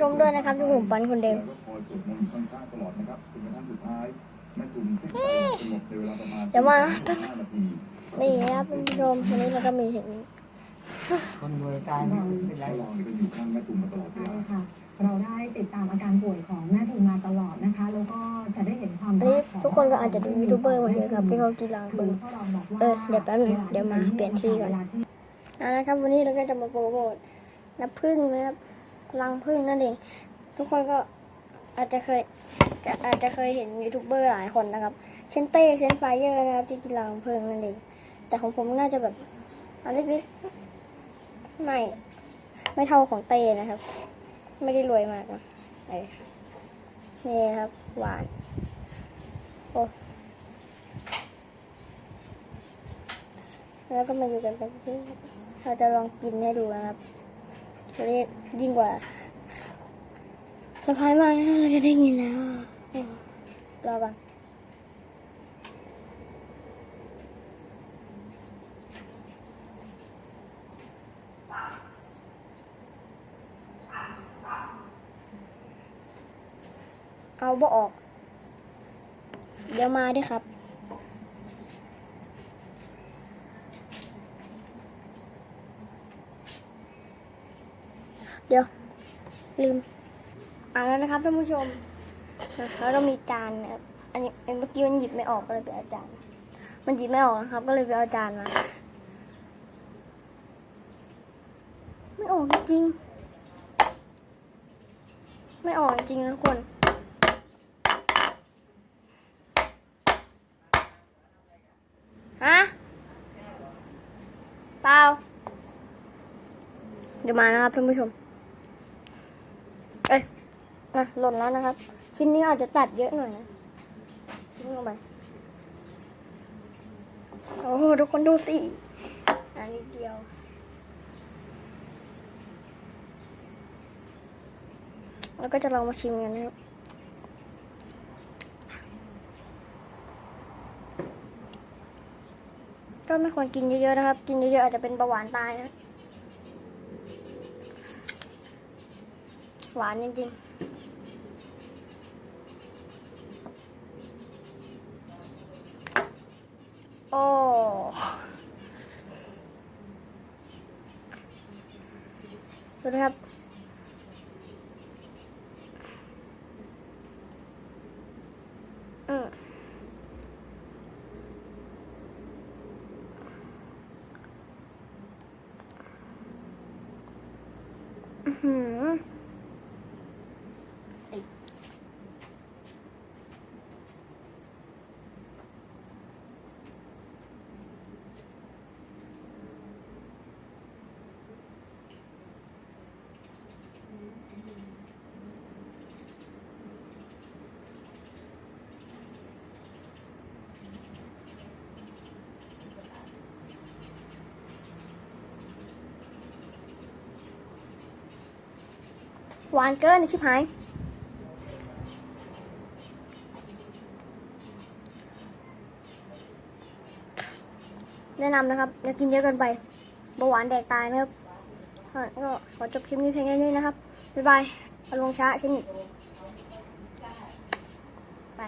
ปันคนเดิมแล้วก็คอยสวดมนต์ข้างๆตลอดนะครับจนกระทั่งสุดท้ายแม่ตุ่มสิ้นใจสงบในเวลาประมาณเดี๋ยวมาห้านาทีนี่นะครับคุณผู้ชมวันนี้เราก็มีถึงคนรวยตายไม่เป็นไรเราหรอกเนี่ยก็อยู่ข้างแม่ตุ่มมาตลอดเวใช่ลาค่ะ เราได้ติดตามอาการป่วยของแม่ทุมมาตลอดนะคะ แล้วก็จะได้เห็นความอันนี้ทุกคนก็อาจจะเป็นยูทูบเบอร์หมดเลยครับที่เขากีฬาคืปือนพ่อรองบอกว่าเออเดี๋ยวแป๊บนึงเดี๋ยวมาเปลี่ยนที่ก่อนเวลาที่เอาละครับวันนี้เราก็จะมาโปรโมทน้ำผึ้งนะครับ รังผึ้งนั่นเอง ทุกคนก็อาจจะเคยจะอาจจะเคยเห็นยูทูบเบอร์หลายคนนะครับ เช่นเต้เซนไฟเยอร์นะครับที่กินรังผึ้งนั่นเอง แต่ของผมน่าจะแบบอันเล็กๆไม่ไม่เท่าของเต้นะครับ ไม่ได้รวยมากนะนี่ครับ หวาน โอ้แล้วก็มาอยู่กันเป็นที่เราจะลองกินให้ดูนะครับ ตัวนี้ยิ่งกว่าสะพายมากนะเราจะได้ยินแล้วรอก่อนเอาบ่ออก เดี๋ยวมาด้วยครับ เดี๋ยว ลืมอ่านแล้วนะครับท่านผู้ชมแล้วก็มีจานนะครับอันนี้เมื่อกี้มันหยิบไม่ออกก็เลยไปเอาจานมันหยิบไม่ออกนะครับ ก็เลยไปเอาจานมาไม่ออกจริง ไม่ออกจริงนะทุกคนฮะเปล่าเดี๋ยวมานะครับท่านผู้ชม นะหล่นแล้วนะครับ ชิ้นนี้อาจจะตัดเยอะหน่อยนะทิ้งลงไปโอ้โหทุกคนดูสิอันนี้เดียวแล้วก็จะลองมาชิมกันนะครับก็ไม่ควรกินเยอะๆนะครับ กินเยอะๆอาจจะเป็นเบาหวานตายนะ หวานจริงๆ โอ้ดูนะครับอื หวานเกินชิบหาย แนะนำนะครับ อย่ากินเยอะเกินไปเบาหวานแดกตายนะครับก็ขอจบคลิปนี้เพียงแค่นี้นะครับ บ๊ายบายอารมณ์ช้าเช่นนี้ไป